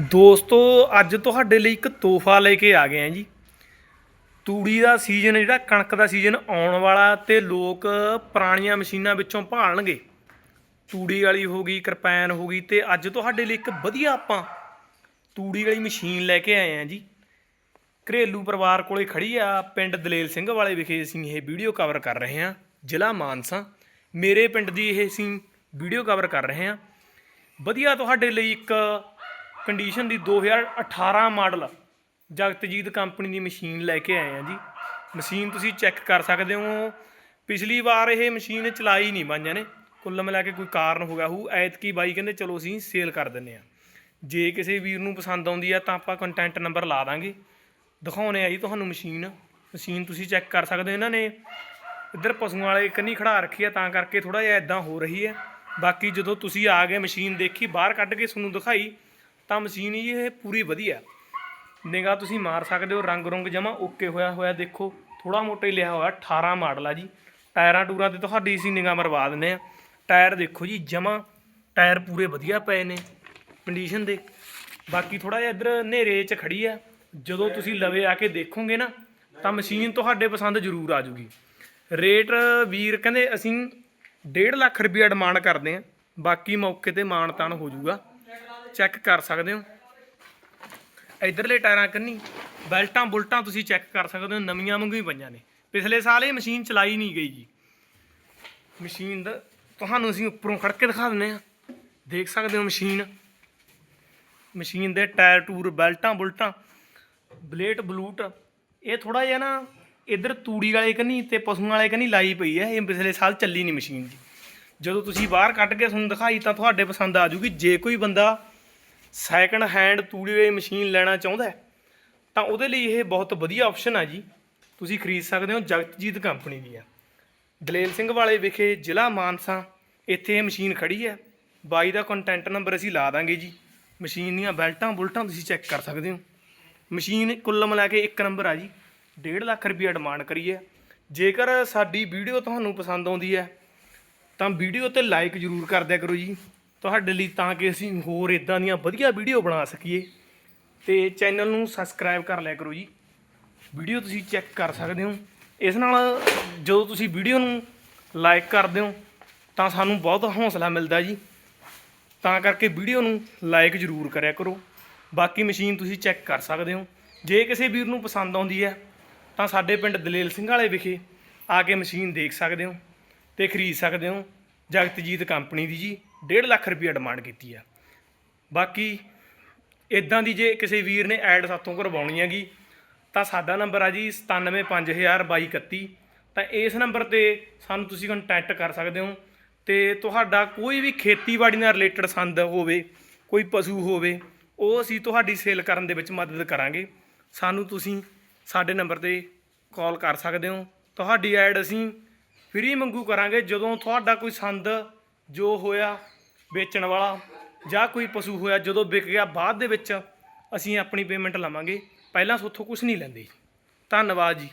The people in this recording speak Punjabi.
ਦੋਸਤੋ, ਅੱਜ ਤੁਹਾਡੇ ਲਈ ਇੱਕ ਤੋਹਫਾ ਲੈ ਕੇ ਆ ਗਏ ਆ ਜੀ। ਤੂੜੀ ਦਾ ਸੀਜ਼ਨ ਜਿਹੜਾ ਕਣਕ ਦਾ ਸੀਜ਼ਨ ਆਉਣ ਵਾਲਾ ਤੇ ਲੋਕ ਪੁਰਾਣੀਆਂ ਮਸ਼ੀਨਾਂ ਵਿੱਚੋਂ ਭਾਲਣਗੇ। ਤੂੜੀ ਵਾਲੀ ਹੋ ਗਈ, ਕਿਰਪੈਨ ਹੋ ਗਈ ਤੇ ਅੱਜ ਤੁਹਾਡੇ ਲਈ ਇੱਕ ਵਧੀਆ ਆਪਾਂ ਤੂੜੀ ਵਾਲੀ ਮਸ਼ੀਨ ਲੈ ਕੇ ਆਏ ਆ ਜੀ। ਘਰੇਲੂ ਪਰਿਵਾਰ ਕੋਲੇ ਖੜੀ ਆ, ਪਿੰਡ ਦਲੇਲ ਸਿੰਘ ਵਾਲੇ ਵਿਖੇ ਅਸੀਂ ਇਹ ਵੀਡੀਓ ਕਵਰ ਕਰ ਰਹੇ ਹਾਂ, ਜ਼ਿਲ੍ਹਾ ਮਾਨਸਾ। ਮੇਰੇ ਪਿੰਡ ਦੀ ਇਹ ਅਸੀਂ ਵੀਡੀਓ ਕਵਰ ਕਰ ਰਹੇ ਹਾਂ। ਵਧੀਆ ਤੁਹਾਡੇ ਲਈ ਇੱਕ ਕੰਡੀਸ਼ਨ ਦੀ 2018 ਮਾਡਲ ਜਗਤਜੀਤ ਕੰਪਨੀ ਦੀ ਮਸ਼ੀਨ ਲੈ ਕੇ ਆਏ ਆ ਜੀ। ਮਸ਼ੀਨ ਤੁਸੀਂ ਚੈੱਕ ਕਰ ਸਕਦੇ ਹੋ। ਪਿਛਲੀ ਵਾਰ ਇਹ ਮਸ਼ੀਨ ਚਲਾਈ ਨਹੀਂ ਬਾਈਆਂ ਨੇ। ਕੁੱਲ ਮਿਲਾ ਕੇ ਕੋਈ ਕਾਰਨ ਹੋ ਗਿਆ ਹੋਊ। ਐਤਕੀ ਬਾਈ ਕਹਿੰਦੇ ਚਲੋ ਅਸੀਂ ਸੇਲ ਕਰ ਦਿੰਨੇ ਆ। ਜੇ ਕਿਸੇ ਵੀਰ ਨੂੰ ਪਸੰਦ ਆਉਂਦੀ ਆ ਤਾਂ ਆਪਾਂ ਕੰਟੈਂਟ ਨੰਬਰ ਲਾ ਦਾਂਗੇ। ਦਿਖਾਉਣੇ ਆ ਜੀ ਤੁਹਾਨੂੰ ਮਸ਼ੀਨ ਮਸ਼ੀਨ ਤੁਸੀਂ ਚੈੱਕ ਕਰ ਸਕਦੇ ਹੋ। ਇਹਨਾਂ ਨੇ ਇੱਧਰ ਪਸ਼ੂਆਂ ਵਾਲੇ ਕੰਨੀ ਖੜਾ ਰੱਖੀ ਆ, ਤਾਂ ਕਰਕੇ ਥੋੜਾ ਜਿਹਾ ਇਦਾਂ ਹੋ ਰਹੀ ਹੈ ਬਾਕੀ ਜਦੋਂ ਤੁਸੀਂ ਆ ਗਏ ਮਸ਼ੀਨ ਦੇਖੀ, ਬਾਹਰ ਕੱਢ ਕੇ ਤੁਹਾਨੂੰ ਦਿਖਾਈ। ਤਾਂ ਮਸ਼ੀਨ ਹੀ ਇਹ ਪੂਰੀ ਵਧੀਆ। ਨਿਗਾਹ ਤੁਸੀਂ ਮਾਰ ਸਕਦੇ ਹੋ ਰੰਗ ਰੁੰਗ ਜਮਾ ਓਕੇ ਹੋਇਆ ਹੋਇਆ ਦੇਖੋ। ਥੋੜਾ ਮੋਟਾ ਹੀ ਲਿਆ ਹੋਇਆ 18 ਮਾਡਲ ਆ ਜੀ। ਟਾਇਰਾਂ ਟੂਰਾਂ ਤੇ ਤੁਹਾਡੀ ਅਸੀਂ ਨਿਗਾਹ ਮਰਵਾ ਦਿੰਦੇ ਆ ਟਾਇਰ ਦੇਖੋ ਜੀ, ਜਮਾ ਟਾਇਰ ਪੂਰੇ ਵਧੀਆ ਪਏ ਨੇ ਕੰਡੀਸ਼ਨ ਦੇ। ਬਾਕੀ ਥੋੜਾ ਜਿਹਾ ਇੱਧਰ ਹਨੇਰੇ 'ਚ ਖੜੀ ਆ। ਜਦੋਂ ਤੁਸੀਂ ਲਵੇ ਆ ਕੇ ਦੇਖੋਗੇ ਨਾ, ਤਾਂ ਮਸ਼ੀਨ ਤੁਹਾਡੇ ਪਸੰਦ ਜ਼ਰੂਰ ਆ ਜੂਗੀ। ਰੇਟ ਵੀਰ ਕਹਿੰਦੇ ਅਸੀਂ 1.5 ਲੱਖ ਰੁਪਏ ਡਿਮਾਂਡ ਕਰਦੇ ਆ। ਬਾਕੀ ਮੌਕੇ ਤੇ ਮਾਣ ਤਾਣ ਹੋ ਜਾਊਗਾ ਚੈੱਕ ਕਰ ਸਕਦੇ ਹੋ। ਇਧਰਲੇ ਟਾਇਰਾਂ ਕੰਨੀ ਬੈਲਟਾਂ ਬੁਲਟਾਂ ਤੁਸੀਂ ਚੈੱਕ ਕਰ ਸਕਦੇ ਹੋ, ਨਵੀਆਂ ਵਾਂਗੂ ਹੀ ਪਈਆਂ ਨੇ। ਪਿਛਲੇ ਸਾਲ ਇਹ ਮਸ਼ੀਨ ਚਲਾਈ ਨਹੀਂ ਗਈ ਜੀ। ਮਸ਼ੀਨ ਦਾ ਤੁਹਾਨੂੰ ਅਸੀਂ ਉੱਪਰੋਂ ਖੜ ਕੇ ਦਿਖਾ ਦਿੰਨੇ ਆ ਦੇਖ ਸਕਦੇ ਹੋ ਮਸ਼ੀਨ। ਮਸ਼ੀਨ ਦੇ ਟਾਇਰ ਟੂਰ, ਬੈਲਟਾਂ ਬੁਲਟਾਂ, ਬਲੇਟ, ਬਲੂਟ। ਇਹ ਥੋੜਾ ਜਿਹਾ ਨਾ ਇਧਰ ਤੂੜੀ ਵਾਲੇ ਕੰਨੀ ਤੇ ਪਸ਼ੂਆਂ ਵਾਲੇ ਕੰਨੀ ਲਾਈ ਪਈ ਹੈ। ਇਹ ਪਿਛਲੇ ਸਾਲ ਚੱਲੀ ਨਹੀਂ ਮਸ਼ੀਨ ਜੀ। ਜਦੋਂ ਤੁਸੀਂ ਬਾਹਰ ਕੱਢ ਕੇ ਤੁਹਾਨੂੰ ਦਿਖਾਈ ਤਾਂ ਤੁਹਾਡੇ ਪਸੰਦ ਆ ਜੂਗੀ। ਜੇ ਕੋਈ ਬੰਦਾ ਸੈਕੰਡ ਹੈਂਡ ਤੂੜੀ ਵਾਲੀ ਮਸ਼ੀਨ ਲੈਣਾ ਚਾਹੁੰਦਾ ਹੈ, ਤਾਂ ਉਹਦੇ ਲਈ ਇਹ ਬਹੁਤ ਵਧੀਆ ਆਪਸ਼ਨ ਆ ਜੀ। ਤੁਸੀਂ ਖਰੀਦ ਸਕਦੇ ਹੋ ਜਗਤਜੀਤ ਕੰਪਨੀ ਦੀ ਆ ਦਲੇਲ ਸਿੰਘ ਵਾਲੇ ਵਿਖੇ ਜ਼ਿਲ੍ਹਾ ਮਾਨਸਾ ਇੱਥੇ ਇਹ ਮਸ਼ੀਨ ਖੜੀ ਹੈ। ਬਾਈ ਦਾ ਕੰਟੈਂਟ ਨੰਬਰ ਅਸੀਂ ਲਾ ਦਾਂਗੇ ਜੀ। ਮਸ਼ੀਨ ਦੀਆਂ ਬੈਲਟਾਂ ਬੁਲਟਾਂ ਤੁਸੀਂ ਚੈੱਕ ਕਰ ਸਕਦੇ ਹੋ। ਮਸ਼ੀਨ ਕੁੱਲ ਮਿਲਾ ਕੇ ਇੱਕ ਨੰਬਰ ਆ ਜੀ। 1.5 ਲੱਖ ਰੁਪਏ ਡਿਮਾਂਡ ਕਰੀਏ ਜੇਕਰ ਸਾਡੀ ਵੀਡੀਓ ਤੁਹਾਨੂੰ ਪਸੰਦ ਆਉਂਦੀ ਹੈ ਤਾਂ ਵੀਡੀਓ ਤੇ ਲਾਈਕ ਜ਼ਰੂਰ ਕਰ ਦਿਆ ਕਰੋ ਜੀ। ਤੁਹਾਡੇ ਲਈ ਤਾਂ ਕਿ ਅਸੀਂ ਹੋਰ ਇਦਾਂ ਦੀਆਂ ਵਧੀਆ ਵੀਡੀਓ ਬਣਾ ਸਕੀਏ। ਤੇ ਚੈਨਲ ਨੂੰ ਸਬਸਕ੍ਰਾਈਬ ਕਰ ਲਿਆ ਕਰੋ ਜੀ। ਵੀਡੀਓ ਤੁਸੀਂ ਚੈੱਕ ਕਰ ਸਕਦੇ ਹੋ। ਇਸ ਨਾਲ ਜਦੋਂ ਤੁਸੀਂ ਵੀਡੀਓ ਨੂੰ ਲਾਈਕ ਕਰਦੇ ਹੋ, ਤਾਂ ਸਾਨੂੰ ਬਹੁਤ ਹੌਸਲਾ ਮਿਲਦਾ ਜੀ। ਤਾਂ ਕਰਕੇ ਵੀਡੀਓ ਨੂੰ ਲਾਈਕ ਜ਼ਰੂਰ ਕਰਿਆ ਕਰੋ। ਬਾਕੀ ਮਸ਼ੀਨ ਤੁਸੀਂ ਚੈੱਕ ਕਰ ਸਕਦੇ ਹੋ। ਜੇ ਕਿਸੇ ਵੀਰ ਨੂੰ ਪਸੰਦ ਆਉਂਦੀ ਹੈ, ਤਾਂ ਸਾਡੇ ਪਿੰਡ ਦਲੇਲ ਸਿੰਘ ਵਾਲੇ ਵਿਖੇ ਆ ਕੇ ਮਸ਼ੀਨ ਦੇਖ ਸਕਦੇ ਹੋ ਤੇ ਖਰੀਦ ਸਕਦੇ ਹੋ। ਜਗਤਜੀਤ ਕੰਪਨੀ ਦੀ ਜੀ 1.5 ਲੱਖ ਰੁਪਏ ਡਿਮਾਂਡ ਕੀਤੀ ਆ। ਬਾਕੀ ਇਦਾਂ ਦੀ ਜੇ ਕਿਸੇ ਵੀਰ ਨੇ ਐਡ ਸਾਥੋਂ ਕਰਵਾਉਣੀ ਹੈਗੀ, ਤਾਂ ਸਾਡਾ ਨੰਬਰ ਆ ਜੀ 97502231 ਤਾਂ ਇਸ ਨੰਬਰ ਤੇ ਸਾਨੂੰ ਤੁਸੀਂ ਕੰਟੈਕਟ ਕਰ ਸਕਦੇ ਹੋ ਤੇ ਤੁਹਾਡਾ ਕੋਈ ਵੀ ਖੇਤੀਬਾੜੀ ਨਾਲ ਰਿਲੇਟਡ ਸੰਦ ਹੋਵੇ, ਕੋਈ ਪਸ਼ੂ ਹੋਵੇ, ਉਹ ਅਸੀਂ ਤੁਹਾਡੀ ਸੇਲ ਕਰਨ ਦੇ ਵਿੱਚ ਮਦਦ ਕਰਾਂਗੇ। ਸਾਨੂੰ ਤੁਸੀਂ ਸਾਡੇ ਨੰਬਰ ਤੇ ਕਾਲ ਕਰ ਸਕਦੇ ਹੋ। ਤੁਹਾਡੀ ਐਡ ਅਸੀਂ ਫ੍ਰੀ ਮੰਗੂ ਕਰਾਂਗੇ ਜਦੋਂ ਤੁਹਾਡਾ ਕੋਈ ਸੰਦ ਜੋ ਹੋਇਆ ਵੇਚਣ ਵਾਲਾ ਜਾਂ ਕੋਈ ਪਸ਼ੂ ਹੋਇਆ ਜਦੋਂ ਵਿਕ ਗਿਆ, ਬਾਅਦ ਦੇ ਵਿੱਚ ਅਸੀਂ ਆਪਣੀ ਪੇਮੈਂਟ ਲਵਾਂਗੇ। ਪਹਿਲਾਂ ਸੋਥੋਂ ਕੁਝ ਨਹੀਂ ਲੈਂਦੇ ਧੰਨਵਾਦ ਜੀ।